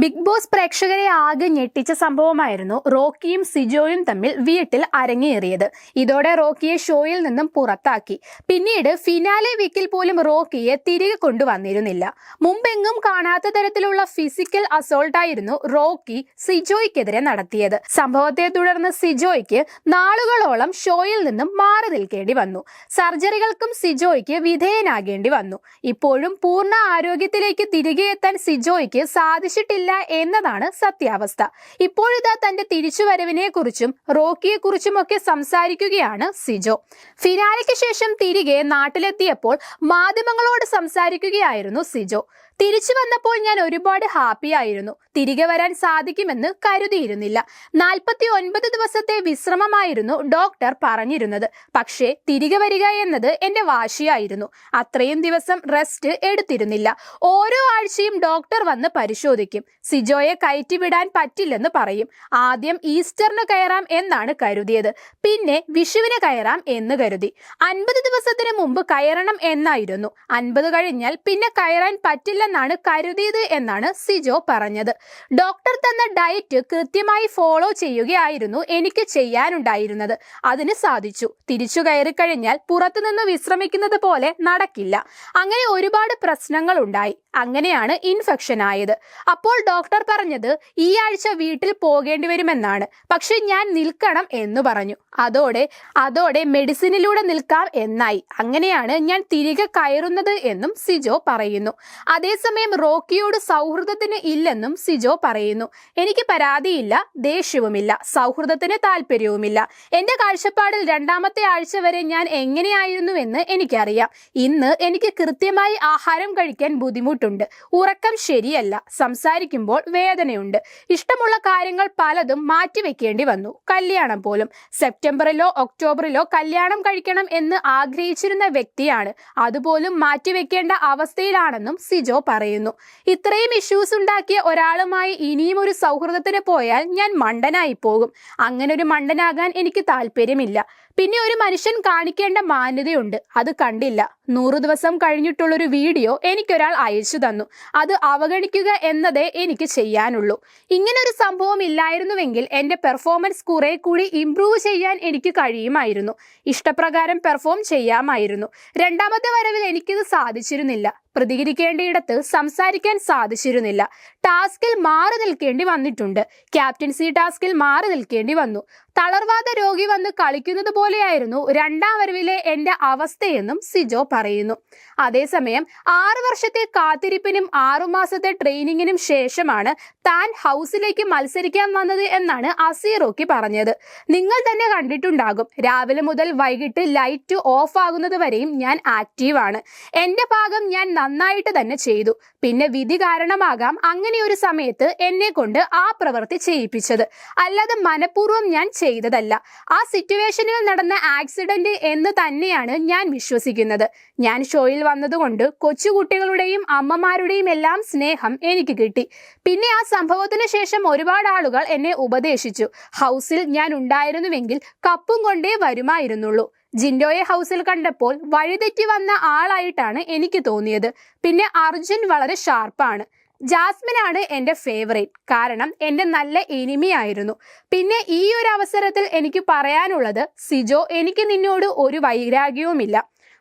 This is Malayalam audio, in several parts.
ബിഗ് ബോസ് പ്രേക്ഷകരെ ആകെ ഞെട്ടിച്ച സംഭവമായിരുന്നു റോക്കിയും സിജോയും തമ്മിൽ വീട്ടിൽ അരങ്ങേറിയത്. ഇതോടെ റോക്കിയെ ഷോയിൽ നിന്നും പുറത്താക്കി. പിന്നീട് ഫിനാലെ വീക്കിൽ പോലും റോക്കിയെ തിരികെ കൊണ്ടുവന്നിരുന്നില്ല. മുമ്പെങ്ങും കാണാത്ത തരത്തിലുള്ള ഫിസിക്കൽ അസോൾട്ടായിരുന്നു റോക്കി സിജോയ്ക്കെതിരെ നടത്തിയത്. സംഭവത്തെ തുടർന്ന് സിജോയ്ക്ക് നാളുകളോളം ഷോയിൽ നിന്നും മാറി നിൽക്കേണ്ടി വന്നു. സർജറികൾക്കും സിജോയ്ക്ക് വിധേയനാകേണ്ടി വന്നു. ഇപ്പോഴും പൂർണ ആരോഗ്യത്തിലേക്ക് തിരികെ എത്താൻ സിജോയ്ക്ക് സാധിച്ചിട്ടില്ല എന്നതാണ് സത്യാവസ്ഥ. ഇപ്പോഴിതാ തന്റെ തിരിച്ചുവരവിനെ കുറിച്ചും റോക്കിയെ കുറിച്ചുമൊക്കെ സംസാരിക്കുകയാണ് സിജോ. ഫിനാലയ്ക്ക് ശേഷം തിരികെ നാട്ടിലെത്തിയപ്പോൾ മാധ്യമങ്ങളോട് സംസാരിക്കുകയായിരുന്നു സിജോ. തിരിച്ചു വന്നപ്പോൾ ഞാൻ ഒരുപാട് ഹാപ്പി ആയിരുന്നു. തിരികെ വരാൻ സാധിക്കുമെന്ന് കരുതിയിരുന്നില്ല. നാൽപ്പത്തി ഒൻപത് ദിവസത്തെ വിശ്രമമായിരുന്നു ഡോക്ടർ പറഞ്ഞിരുന്നത്. പക്ഷേ തിരികെ വരിക എന്നത് എന്റെ വാശിയായിരുന്നു. അത്രയും ദിവസം റെസ്റ്റ് എടുത്തിരുന്നില്ല. ഓരോ ആഴ്ചയും ഡോക്ടർ വന്ന് പരിശോധിക്കും. സിജോയെ കയറ്റിവിടാൻ പറ്റില്ലെന്ന് പറയും. ആദ്യം ഈസ്റ്ററിന് കയറാം എന്നാണ് കരുതിയത്. പിന്നെ വിഷുവിന് കയറാം എന്ന് കരുതി. അൻപത് ദിവസത്തിന് മുമ്പ് കയറണം എന്നായിരുന്നു. അൻപത് കഴിഞ്ഞാൽ പിന്നെ കയറാൻ പറ്റില്ലെന്നാണ് കരുതിയത് എന്നാണ് സിജോ പറഞ്ഞത്. ഡോക്ടർ തന്ന ഡയറ്റ് കൃത്യമായി ഫോളോ ചെയ്യുകയായിരുന്നു എനിക്ക് ചെയ്യാനുണ്ടായിരുന്നത്. അതിന് സാധിച്ചു. തിരിച്ചു കയറി കഴിഞ്ഞാൽ പുറത്തുനിന്ന് വിശ്രമിക്കുന്നത് പോലെ നടക്കില്ല. അങ്ങനെ ഒരുപാട് പ്രശ്നങ്ങൾ ഉണ്ടായി. അങ്ങനെയാണ് ഇൻഫെക്ഷൻ ആയത്. അപ്പോൾ ഡോക്ടർ പറഞ്ഞത് ഈ ആഴ്ച വീട്ടിൽ പോകേണ്ടി വരുമെന്നാണ്. പക്ഷെ ഞാൻ നിൽക്കണം എന്ന് പറഞ്ഞു. അതോടെ അതോടെ മെഡിസിനിലൂടെ നിൽക്കാം എന്നായി. അങ്ങനെയാണ് ഞാൻ തിരികെ കയറുന്നത് എന്നും സിജോ പറയുന്നു. അതേസമയം റോക്കിയോട് സൗഹൃദത്തിന് ഇല്ലെന്നും സിജോ പറയുന്നു. എനിക്ക് പരാതിയില്ല ദേഷ്യവുമില്ല സൗഹൃദത്തിന് താല്പര്യവുമില്ല. എന്റെ കാഴ്ചപ്പാടിൽ രണ്ടാമത്തെ ആഴ്ച വരെ ഞാൻ എങ്ങനെയായിരുന്നുവെന്ന് എനിക്കറിയാം. ഇന്ന് എനിക്ക് കൃത്യമായി ആഹാരം കഴിക്കാൻ ബുദ്ധിമുട്ടുണ്ട്. ഉറക്കം ശരിയല്ല. സംസാരിക്കുമ്പോൾ വേദനയുണ്ട്. ഇഷ്ടമുള്ള കാര്യങ്ങൾ പലതും മാറ്റിവെക്കേണ്ടി വന്നു. കല്യാണം പോലും. സെപ്റ്റംബറിലോ ഒക്ടോബറിലോ കല്യാണം കഴിക്കണം എന്ന് ആഗ്രഹിച്ചിരുന്ന വ്യക്തിയാണ്. അതുപോലും മാറ്റിവെക്കേണ്ട അവസ്ഥയിലാണെന്നും സിജോ പറയുന്നു. ഇത്രയും ഇഷ്യൂസ് ഉണ്ടാക്കിയ ഒരാളുമായി ഇനിയും ഒരു സൗഹൃദത്തിന് പോയാൽ ഞാൻ മണ്ടനായി പോകും. അങ്ങനെ ഒരു മണ്ടനാകാൻ എനിക്ക് താല്പര്യമില്ല. പിന്നെ ഒരു മനുഷ്യൻ കാണിക്കേണ്ട മാന്യതയുണ്ട്. അത് കണ്ടില്ല. നൂറു ദിവസം കഴിഞ്ഞിട്ടുള്ളൊരു വീഡിയോ എനിക്കൊരാൾ അയച്ചു തന്നു. അത് അവഗണിക്കുക എന്നതേ എനിക്ക് ചെയ്യാനുള്ളൂ. ഇങ്ങനൊരു സംഭവം ഇല്ലായിരുന്നുവെങ്കിൽ എന്റെ പെർഫോമൻസ് കുറെ കൂടി ഇംപ്രൂവ് ചെയ്യാൻ എനിക്ക് കഴിയുമായിരുന്നു. ഇഷ്ടപ്രകാരം പെർഫോം ചെയ്യാമായിരുന്നു. രണ്ടാമത്തെ വരവിൽ എനിക്കിത് സാധിച്ചിരുന്നില്ല. പ്രതികരിക്കേണ്ടയിടത്ത് സംസാരിക്കാൻ സാധിച്ചിരുന്നില്ല. ടാസ്കിൽ മാറി നിൽക്കേണ്ടി വന്നിട്ടുണ്ട്. ക്യാപ്റ്റൻസി ടാസ്കിൽ മാറി നിൽക്കേണ്ടി വന്നു. തളർവാദ രോഗി വന്ന് കളിക്കുന്നത് പോലെയായിരുന്നു രണ്ടാം വരവിലെ എന്റെ അവസ്ഥയെന്നും സിജോ പറയുന്നു. അതേസമയം ആറു വർഷത്തെ കാത്തിരിപ്പിനും ആറുമാസത്തെ ട്രെയിനിങ്ങിനും ശേഷമാണ് താൻ ഹൗസിലേക്ക് മത്സരിക്കാൻ വന്നത് എന്നാണ് അസീറോക്കി പറഞ്ഞത്. നിങ്ങൾ തന്നെ കണ്ടിട്ടുണ്ടാകും. രാവിലെ മുതൽ വൈകിട്ട് ലൈറ്റ് ഓഫ് ആകുന്നത് വരെയും ഞാൻ ആക്റ്റീവാണ്. എന്റെ ഭാഗം ഞാൻ നന്നായിട്ട് തന്നെ ചെയ്തു. പിന്നെ വിധി കാരണമാകാം അങ്ങനെ ഒരു സമയത്ത് എന്നെ കൊണ്ട് ആ പ്രവൃത്തി ചെയ്യിപ്പിച്ചത്. അല്ലാതെ മനഃപൂർവം ഞാൻ ചെയ്തതല്ല. ആ സിറ്റുവേഷനിൽ നടന്ന ആക്സിഡന്റ് എന്ന് തന്നെയാണ് ഞാൻ വിശ്വസിക്കുന്നത്. ഞാൻ ഷോയിൽ വന്നതുകൊണ്ട് കൊച്ചുകുട്ടികളുടെയും അമ്മമാരുടെയും എല്ലാം സ്നേഹം എനിക്ക് കിട്ടി. പിന്നെ ആ സംഭവത്തിന് ശേഷം ഒരുപാട് ആളുകൾ എന്നെ ഉപദേശിച്ചു. ഹൗസിൽ ഞാൻ ഉണ്ടായിരുന്നുവെങ്കിൽ കപ്പും കൊണ്ടേ വരുമായിരുന്നുള്ളൂ. ജിൻഡോയെ ഹൗസിൽ കണ്ടപ്പോൾ വഴിതെറ്റി വന്ന ആളായിട്ടാണ് എനിക്ക് തോന്നിയത്. പിന്നെ അർജുൻ വളരെ ഷാർപ്പാണ്. ജാസ്മിനാണ് എന്റെ ഫേവറേറ്റ് കാരണം എന്റെ നല്ല എനിമിയായിരുന്നു. പിന്നെ ഈ ഒരു അവസരത്തിൽ എനിക്ക് പറയാനുള്ളത് സിജോ എനിക്ക് നിന്നോട് ഒരു വൈരാഗ്യവുമില്ല.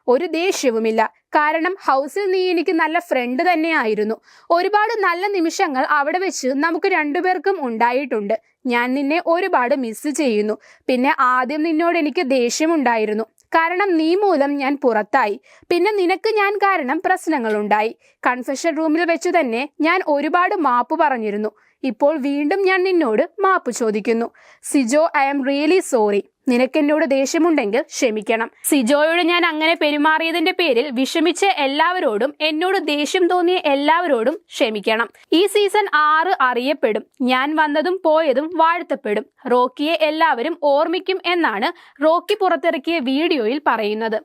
ഒരു ദേഷ്യവുമില്ല. കാരണം ഹൗസിൽ നീ എനിക്ക് നല്ല ഫ്രണ്ട് തന്നെയായിരുന്നു. ഒരുപാട് നല്ല നിമിഷങ്ങൾ അവിടെ വെച്ച് നമുക്ക് രണ്ടുപേർക്കും ഉണ്ടായിട്ടുണ്ട്. ഞാൻ നിന്നെ ഒരുപാട് മിസ് ചെയ്യുന്നു. പിന്നെ ആദ്യം നിന്നോട് എനിക്ക് ദേഷ്യമുണ്ടായിരുന്നു കാരണം നീ മൂലം ഞാൻ പുറത്തായി. പിന്നെ നിനക്ക് ഞാൻ കാരണം പ്രശ്നങ്ങളുണ്ടായി. കൺഫെഷൻ റൂമിൽ വെച്ച് തന്നെ ഞാൻ ഒരുപാട് മാപ്പ് പറഞ്ഞിരുന്നു. ഇപ്പോൾ വീണ്ടും ഞാൻ നിന്നോട് മാപ്പ് ചോദിക്കുന്നു. Sijo I am really sorry. നിനക്കെന്നോട് ദേഷ്യമുണ്ടെങ്കിൽ ക്ഷമിക്കണം. സിജോയോട് ഞാൻ അങ്ങനെ പെരുമാറിയതിന്റെ പേരിൽ വിഷമിച്ച എല്ലാവരോടും എന്നോട് ദേഷ്യം തോന്നിയ എല്ലാവരോടും ക്ഷമിക്കണം. ഈ സീസൺ ആറ് അറിയപ്പെടും. ഞാൻ വന്നതും പോയതും വാഴ്ത്തപ്പെടും. റോക്കിയെ എല്ലാവരും ഓർമ്മിക്കും എന്നാണ് റോക്കി പുറത്തിറക്കിയ വീഡിയോയിൽ പറയുന്നത്.